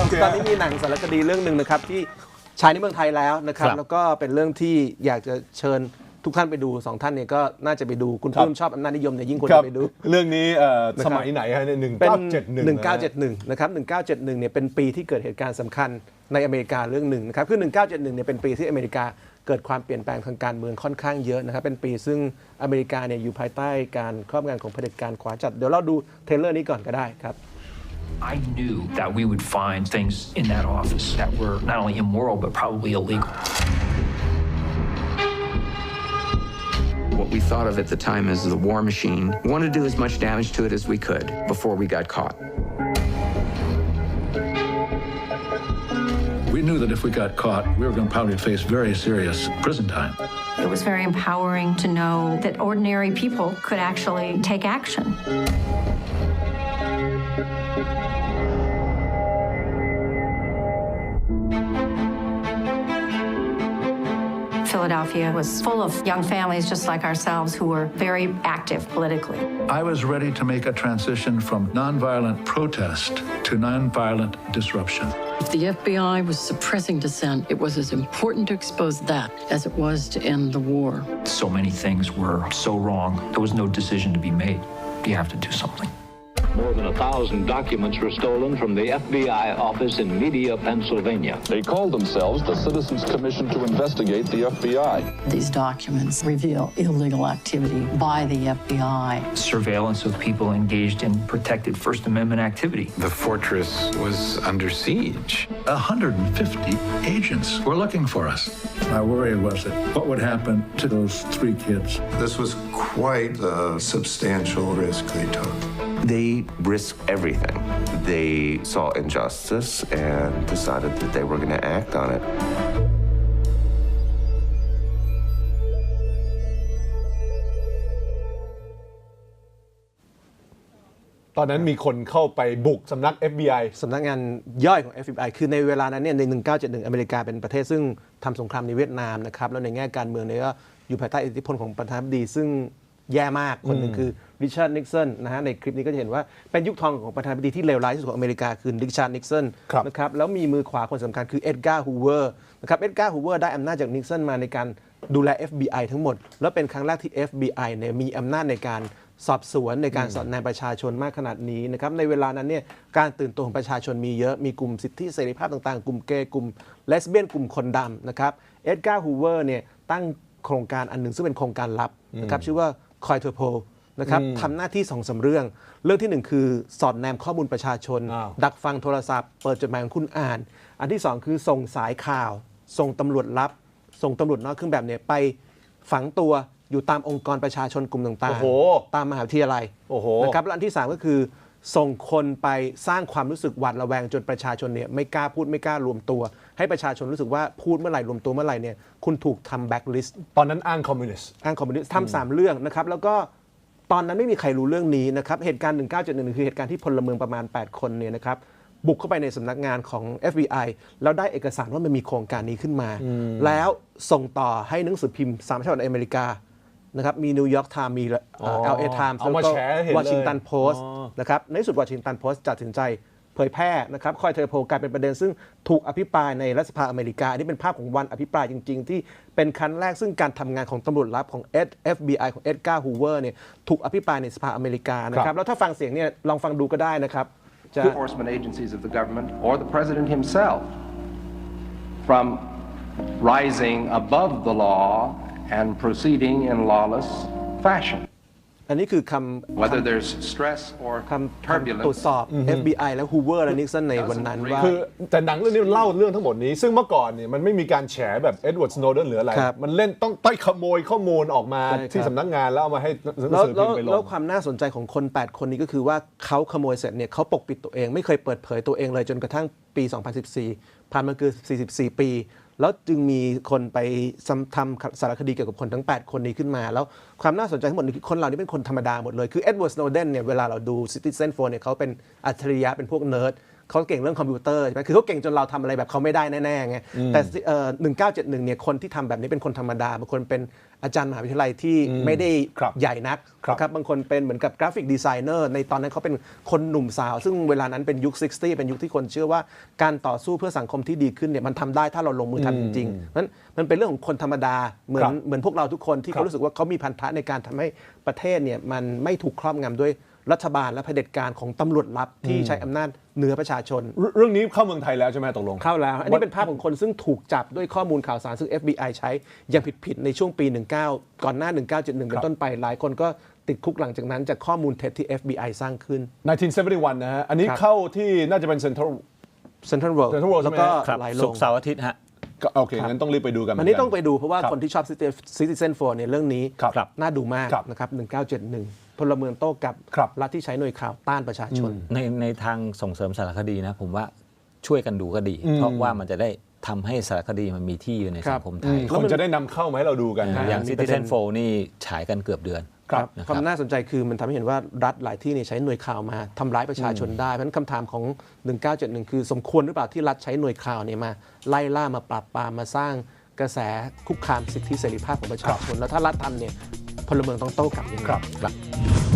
โอเค ตอนนี้มีหนังสารคดีเรื่องหนึ่งนะครับที่ฉายในเมืองไทยแล้วนะครับ ครับแล้วก็เป็นเรื่องที่อยากจะเชิญทุกท่านไปดูสองท่านเนี่ยก็น่าจะไปดูคุณครับ ปลื้มชอบอำนาจนิยมเนี่ยยิ่งควรครับจะไปดู เรื่องนี้เอ่อนะครับ สมัยไหนฮะเนี่ยหนึ่งเป็น เก้าเจ็ดหนึ่ง 1971 นะครับ 1971 เนี่ยเป็นปีที่เกิดเหตุการณ์สำคัญในอเมริกาเรื่องหนึ่งนะครับคือ 1971 เนี่ยเป็นปีที่อเมริกาเกิดความเปลี่ยนแปลงทางการเมืองค่อนข้างเยอะนะครับ เป็นปีซึ่งอเมริกาเนี่ยอยู่ภายใต้การครอบงำของเผด็จการขวาจัด เดี๋ยวเราดูเทรลเลอร์นี้ก่อนก็ได้ครับ I knew that we would find things in that office that were not only immoral, but probably illegal. What we thought of at the time as the war machine, we wanted to do as much damage to it as we could before we got caught. We knew that if we got caught, we were going to probably face very serious prison time. It was very empowering to know that ordinary people could actually take action. Philadelphia was full of young families just like ourselves who were very active politically. I was ready to make a transition from nonviolent protest to nonviolent disruption. If the FBI was suppressing dissent, it was as important to expose that as it was to end the war. So many things were so wrong, there was no decision to be made. You have to do something. More than a thousand documents were stolen from the FBI office in Media, Pennsylvania. They called themselves the Citizens Commission to investigate the FBI. These documents reveal illegal activity by the FBI. Surveillance of people engaged in protected First Amendment activity. The fortress was under siege. 150 agents were looking for us. My worry was that what would happen to those three kids? This was quite a substantial risk they took. They risked everything. They saw injustice and decided that they were going to act on it. ตอนนั้นมีคนเข้าไปบุกสำนัก FBI สำนักงานย่อยของ FBI คือในเวลานั้นเนี่ยใน 1971 อเมริกาเป็นประเทศซึ่งทำสงครามในเวียดนามนะครับ แล้วในแง่การเมืองเนี่ยก็อยู่ภายใต้อิทธิพลของประธานาธิบดีซึ่ง แย่มากคนหนึ่งคือริชาร์ดนิกสันนะฮะในคลิปนี้ก็จะเห็นว่าเป็นยุคทองของประธานาธิบดีที่เลวร้ายที่สุดของอเมริกาคือริชาร์ดนิกสันครับนะครับแล้วมีมือขวาคนสำคัญคือเอ็ดการ์ฮูเวอร์นะครับเอ็ดการ์ฮูเวอร์ได้อำนาจจากนิกสันมาในการดูแล FBI ทั้งหมด แล้วเป็นครั้งแรกที่ FBI เนี่ยมีอำนาจในการสอบสวนในการสอดแนมประชาชนมากขนาดนี้นะครับในเวลานั้นเนี่ยการตื่นตัวของประชาชนมีเยอะมีกลุ่มสิทธิเสรีภาพต่างๆ กลุ่มเกย์กลุ่มเลสเบี้ยนกลุ่มคนดำนะครับเอ็ดการ์ฮูเวอร์เนี่ยตั้งโครงการอันหนึ่งซึ่งเป็นโครงการลับนะครับชื่อว่า คอยเทอร์โพนะครับทำหน้าที่สองสามเรื่อง เรื่องที่หนึ่งคือสอดแนมข้อมูลประชาชนอ้าวดักฟังโทรศัพท์ เปิดจดหมายของคุณอ่าน อันที่สองคือส่งสายข่าว ส่งตำรวจลับ ส่งตำรวจนอกเครื่องแบบเนี่ยไปฝังตัวอยู่ตามองค์กรประชาชนกลุ่มต่างโอ้โหๆตามมหาวิทยาลัยโอ้โหนะครับแล้วอันที่ 3 ก็คือ ส่งคนไปสร้างความรู้สึกหวาดระแวงจนประชาชนเนี่ยไม่กล้าพูดไม่กล้ารวมตัว ให้ประชาชนรู้สึกว่าพูดเมื่อไหร่รวมตัวเมื่อไหร่เนี่ยคุณถูกทำแบ็กลิสต์ตอนนั้นอ้างคอมมิวนิสต์อ้างคอมมิวนิสต์ทำสามเรื่องนะครับแล้วก็ตอนนั้นไม่มีใครรู้เรื่องนี้นะครับเหตุการณ์ 1971 คือเหตุการณ์ที่พลเมืองประมาณ 8 คนเนี่ยนะครับบุกเข้าไปในสำนักงานของ FBI แล้วได้เอกสารว่ามันมีโครงการนี้ขึ้นมา แล้วส่งต่อให้หนังสือพิมพ์สามฉบับในอเมริกา นะครับมีนิวยอร์กไทม์มีอ๋อเอลเอไทม์เอามาแล้วก็แฉให้เห็นเลยวอชิงตันโพสต์อ๋อ นะครับในที่สุดวอชิงตันโพสต์ตัดสินใจเผยแพร่นะครับคอยเทอร์โพกลายเป็นประเด็นซึ่งถูกอภิปรายในรัฐสภาอเมริกา อันนี้เป็นภาพของวันอภิปรายจริง ๆ ที่เป็นครั้งแรกซึ่งการทำงานของตำรวจลับของ FBI ของเอ็ดการ์ฮูเวอร์เนี่ยถูกอภิปรายในสภาอเมริกานะคครัรับบแล้วถ้าฟังเสียงเนี่ยลองฟังดูก็ได้นะครับจะ enforcement agencies of the government or the president himself from rising above the law and proceeding in lawless fashion, อันนี้คือคำ whether there's stress or คำคำตรวจ turbulence. สอบ FBI และ Hoover และ Nixon ในวันนั้นว่า คือแต่หนังเรื่องนี้มันเล่าเรื่องทั้งหมดนี้ ซึ่งเมื่อก่อนเนี่ยมันไม่มีการแฉแบบเอ็ดเวิร์ดสโนเดนหรืออะไร ครับมันเล่นต้องต้อยขโมยข้อมูลออกมาใช่ครับ ที่สำนักงานแล้วเอามาให้หนังแล้วสือแล้พิมวพ์ไปลแล้วง ความน่าสนใจของคน 8 คนนี้ก็คือว่าเขาขโมยเสร็จเนี่ยเขาปกปิดตัวเอง ไม่เคยเปิดเผยตัวเองเลยจนกระทั่งปี 2014 ผ่านมาเกือบ44 ปี แล้วจึงมีคนไปทำสารคดีเกี่ยวกับคนทั้ง 8 คนนี้ขึ้นมา แล้วความน่าสนใจทั้งหมดคือคนเหล่านี้เป็นคนธรรมดาหมดเลย คือเอ็ดเวิร์ดสโนเดนเนี่ยเวลาเราดู Citizen 4เนี่ยเขาเป็นอัจฉริยะเป็นพวกเนิร์ด เขาเก่งเรื่องคอมพิวเตอร์ใช่ไหมคือเขาเก่งจนเราทำอะไรแบบเขาไม่ได้แน่ๆไงแต่เอ่อ1971เนี่ยคนที่ทำแบบนี้เป็นคนธรรมดาบางคนเป็นอาจารย์มหาวิทยาลัยที่ไม่ได้ครับใหญ่นักครับนะครับบางคนเป็นเหมือนกับกราฟิกดีไซเนอร์ในตอนนั้นเขาเป็นคนหนุ่มสาว ซึ่งเวลานั้นเป็นยุค 60 เป็นยุคที่คนเชื่อว่าการต่อสู้เพื่อสังคมที่ดีขึ้นเนี่ยมันทำได้ถ้าเราลงมือทำจริงๆนั้นมันเป็นเรื่องของคนธรรมดาเหมือครันบเหมือนพวกเราทุกคนที่ครับเขารู้สึกว่าเขามีพันธะในการทำให้ประเทศเนี่ยมันไม่ถูกครอบงำด้วย รัฐบาลและเผด็จการของตำรวจลับที่ใช้อำนาจเหนือประชาชนเรื่องเรื่องนี้เข้าเมืองไทยแล้วใช่ไหมตกลง เข้าแล้ว อันนี้เป็นภาพของคนซึ่งถูกจับด้วยข้อมูลข่าวสารซึ่ง FBI ใช้อย่างผิดๆในช่วงปี 19 ก่อนหน้า 1971 เป็นต้นไปหลายคนก็ติดคุกหลังจากนั้นจากข้อมูลเท็จที่ FBI สร้างขึ้น 1971 นะฮะ อันนี้ครับเข้าที่น่าจะเป็นเซ็นทรัล Central World Central World แล้วก็ใช่ไหมฮะครับหลายโรศุงกร์เสาร์อาทิตย์ฮะก็โอเค งั้นต้องรีบไปดูกันเหมือัอนนนี้กันต้องไปดูเพราะว่าครับคนที่ชอบ Citizen 4เนี่ยเรื่องนี้ครับน่าดูมากครับนะครับ1971 พลเมืองโต้กับครับ รัฐที่ใช้หน่วยข่าวต้านประชาชน ในในทางส่งเสริมสารคดีนะ ผมว่าช่วยกันดูก็ดีเพราะว่ามันจะได้ทำให้สารคดีมันมีที่อยู่ในครัสับงคมไทยคนจะได้นำเข้ามาให้เราดูกันเอออย่าง มีประเด็น Citizen 4นี่ฉายกันเกือบเดือน ครับนะความน่าสนใจคือมันทำให้เห็นว่ารัฐหลายที่เนี่ยใช้หน่วยข่าวมาทำร้ายประชาชนได้ เพราะฉะนั้นคำถามของ 1971 คือสมควรหรือเปล่าที่รัฐใช้หน่วยข่าวเนี่ยมา ไล่ล่ามาปราบปรามมาสร้างกระแสคุกคามสิทธิเสรีภาพของประชาชนแล้วถ้ารัฐทำเนี่ย พลเมืองต้องโต้กลับยังไงครับครับ